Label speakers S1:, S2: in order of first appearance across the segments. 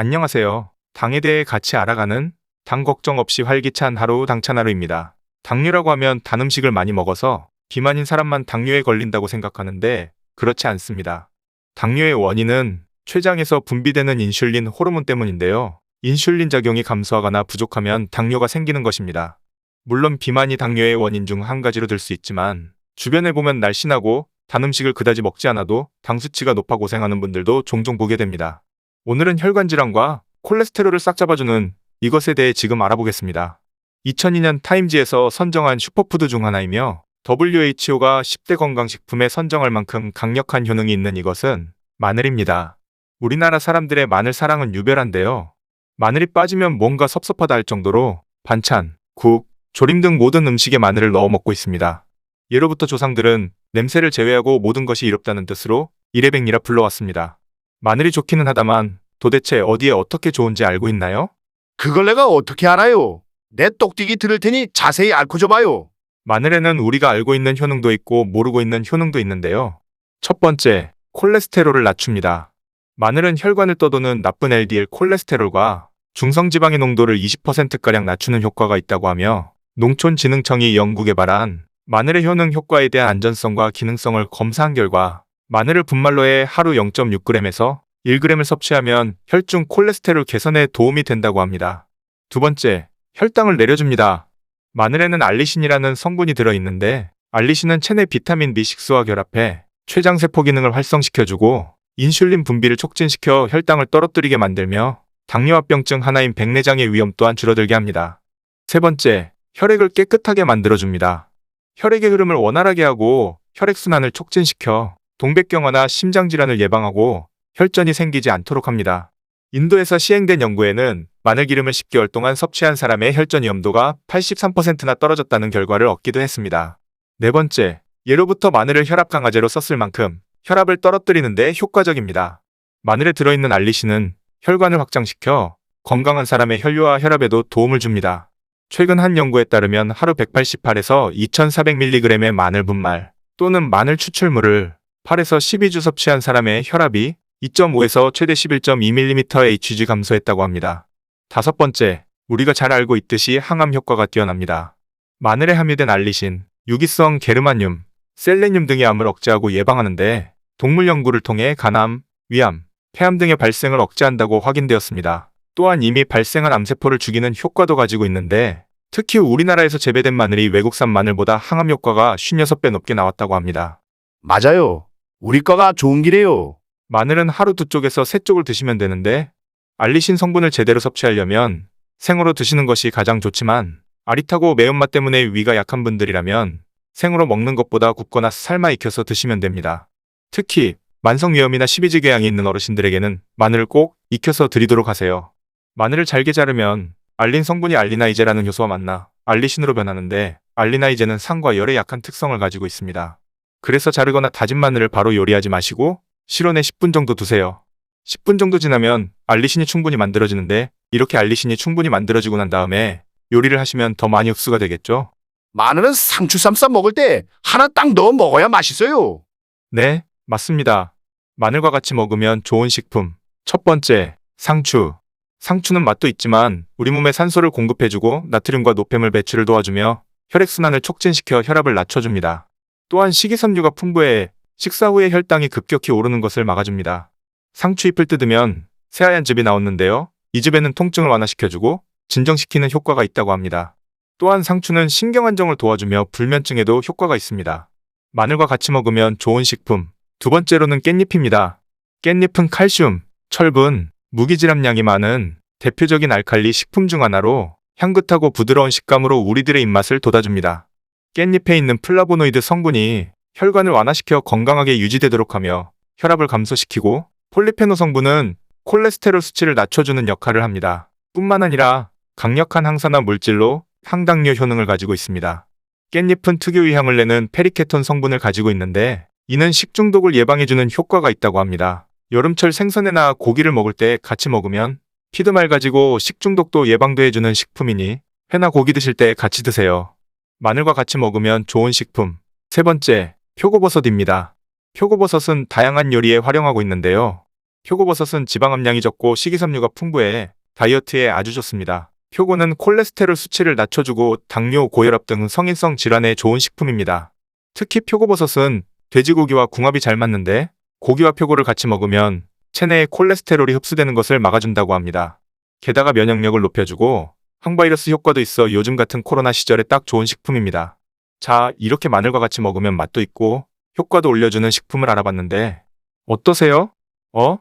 S1: 안녕하세요. 당에 대해 같이 알아가는 당 걱정 없이 활기찬 하루 당찬하루입니다. 당뇨라고 하면 단 음식을 많이 먹어서 비만인 사람만 당뇨에 걸린다고 생각하는데 그렇지 않습니다. 당뇨의 원인은 췌장에서 분비되는 인슐린 호르몬 때문인데요. 인슐린 작용이 감소하거나 부족하면 당뇨가 생기는 것입니다. 물론 비만이 당뇨의 원인 중 한 가지로 들 수 있지만 주변에 보면 날씬하고 단 음식을 그다지 먹지 않아도 당 수치가 높아 고생하는 분들도 종종 보게 됩니다. 오늘은 혈관 질환과 콜레스테롤을 싹 잡아주는 이것에 대해 지금 알아보겠습니다. 2002년 타임지에서 선정한 슈퍼푸드 중 하나이며 WHO가 10대 건강식품에 선정할 만큼 강력한 효능이 있는 이것은 마늘입니다. 우리나라 사람들의 마늘 사랑은 유별한데요. 마늘이 빠지면 뭔가 섭섭하다 할 정도로 반찬, 국, 조림 등 모든 음식에 마늘을 넣어 먹고 있습니다. 예로부터 조상들은 냄새를 제외하고 모든 것이 이롭다는 뜻으로 이래백리라 불러왔습니다. 마늘이 좋기는 하다만 도대체 어디에 어떻게 좋은지 알고 있나요?
S2: 그걸 내가 어떻게 알아요? 내 똑띠기 들을 테니 자세히 앓고 줘봐요.
S1: 마늘에는 우리가 알고 있는 효능도 있고 모르고 있는 효능도 있는데요. 첫 번째, 콜레스테롤을 낮춥니다. 마늘은 혈관을 떠도는 나쁜 LDL 콜레스테롤과 중성지방의 농도를 20%가량 낮추는 효과가 있다고 하며 농촌진흥청이 연구 개발한 마늘의 효능 효과에 대한 안전성과 기능성을 검사한 결과 마늘을 분말로 해 하루 0.6g에서 1g을 섭취하면 혈중 콜레스테롤 개선에 도움이 된다고 합니다. 두 번째, 혈당을 내려줍니다. 마늘에는 알리신이라는 성분이 들어있는데 알리신은 체내 비타민 B6와 결합해 췌장세포 기능을 활성시켜주고 인슐린 분비를 촉진시켜 혈당을 떨어뜨리게 만들며 당뇨합병증 하나인 백내장의 위험 또한 줄어들게 합니다. 세 번째, 혈액을 깨끗하게 만들어줍니다. 혈액의 흐름을 원활하게 하고 혈액순환을 촉진시켜 동백경화나 심장질환을 예방하고 혈전이 생기지 않도록 합니다. 인도에서 시행된 연구에는 마늘 기름을 10개월 동안 섭취한 사람의 혈전 위험도가 83%나 떨어졌다는 결과를 얻기도 했습니다. 네 번째, 예로부터 마늘을 혈압 강화제로 썼을 만큼 혈압을 떨어뜨리는데 효과적입니다. 마늘에 들어있는 알리신은 혈관을 확장시켜 건강한 사람의 혈류와 혈압에도 도움을 줍니다. 최근 한 연구에 따르면 하루 188에서 2400mg의 마늘 분말 또는 마늘 추출물을 8에서 12주 섭취한 사람의 혈압이 2.5에서 최대 11.2mm HG 감소했다고 합니다. 다섯 번째, 우리가 잘 알고 있듯이 항암 효과가 뛰어납니다. 마늘에 함유된 알리신, 유기성 게르마늄, 셀레늄 등의 암을 억제하고 예방하는데 동물 연구를 통해 간암, 위암, 폐암 등의 발생을 억제한다고 확인되었습니다. 또한 이미 발생한 암세포를 죽이는 효과도 가지고 있는데 특히 우리나라에서 재배된 마늘이 외국산 마늘보다 항암 효과가 56배 높게 나왔다고 합니다.
S2: 맞아요. 우리 거가 좋은 길이에요.
S1: 마늘은 하루 두 쪽에서 세 쪽을 드시면 되는데 알리신 성분을 제대로 섭취하려면 생으로 드시는 것이 가장 좋지만 아릿하고 매운맛 때문에 위가 약한 분들이라면 생으로 먹는 것보다 굽거나 삶아 익혀서 드시면 됩니다. 특히 만성 위염이나 십이지궤양이 있는 어르신들에게는 마늘을 꼭 익혀서 드리도록 하세요. 마늘을 잘게 자르면 알린 성분이 알리나이제라는 효소와 만나 알리신으로 변하는데 알리나이제는 상과 열에 약한 특성을 가지고 있습니다. 그래서 자르거나 다진 마늘을 바로 요리하지 마시고 실온에 10분 정도 두세요. 10분 정도 지나면 알리신이 충분히 만들어지는데 이렇게 알리신이 충분히 만들어지고 난 다음에 요리를 하시면 더 많이 흡수가 되겠죠?
S2: 마늘은 상추 쌈싸 먹을 때 하나 딱 넣어 먹어야 맛있어요.
S1: 네, 맞습니다. 마늘과 같이 먹으면 좋은 식품. 첫 번째, 상추. 상추는 맛도 있지만 우리 몸에 산소를 공급해주고 나트륨과 노폐물 배출을 도와주며 혈액순환을 촉진시켜 혈압을 낮춰줍니다. 또한 식이섬유가 풍부해 식사 후에 혈당이 급격히 오르는 것을 막아줍니다. 상추 잎을 뜯으면 새하얀 즙이 나오는데요. 이 즙에는 통증을 완화시켜주고 진정시키는 효과가 있다고 합니다. 또한 상추는 신경 안정을 도와주며 불면증에도 효과가 있습니다. 마늘과 같이 먹으면 좋은 식품. 두 번째로는 깻잎입니다. 깻잎은 칼슘, 철분, 무기질함량이 많은 대표적인 알칼리 식품 중 하나로 향긋하고 부드러운 식감으로 우리들의 입맛을 돋아줍니다. 깻잎에 있는 플라보노이드 성분이 혈관을 완화시켜 건강하게 유지되도록 하며 혈압을 감소시키고 폴리페노 성분은 콜레스테롤 수치를 낮춰주는 역할을 합니다. 뿐만 아니라 강력한 항산화 물질로 항당뇨 효능을 가지고 있습니다. 깻잎은 특유의 향을 내는 페리케톤 성분을 가지고 있는데 이는 식중독을 예방해주는 효과가 있다고 합니다. 여름철 생선회나 고기를 먹을 때 같이 먹으면 피도 맑아지고 식중독도 예방도 해주는 식품이니 회나 고기 드실 때 같이 드세요. 마늘과 같이 먹으면 좋은 식품. 세 번째, 표고버섯입니다. 표고버섯은 다양한 요리에 활용하고 있는데요. 표고버섯은 지방 함량이 적고 식이섬유가 풍부해 다이어트에 아주 좋습니다. 표고는 콜레스테롤 수치를 낮춰주고 당뇨, 고혈압 등 성인성 질환에 좋은 식품입니다. 특히 표고버섯은 돼지고기와 궁합이 잘 맞는데 고기와 표고를 같이 먹으면 체내에 콜레스테롤이 흡수되는 것을 막아준다고 합니다. 게다가 면역력을 높여주고 항바이러스 효과도 있어 요즘 같은 코로나 시절에 딱 좋은 식품입니다. 자, 이렇게 마늘과 같이 먹으면 맛도 있고 효과도 올려주는 식품을 알아봤는데 어떠세요? 어?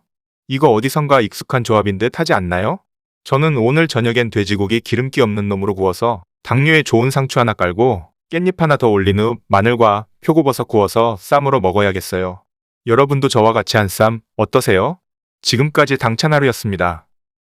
S1: 이거 어디선가 익숙한 조합인 듯 하지 않나요? 저는 오늘 저녁엔 돼지고기 기름기 없는 놈으로 구워서 당뇨에 좋은 상추 하나 깔고 깻잎 하나 더 올린 후 마늘과 표고버섯 구워서 쌈으로 먹어야겠어요. 여러분도 저와 같이 한 쌈 어떠세요? 지금까지 당찬하루였습니다.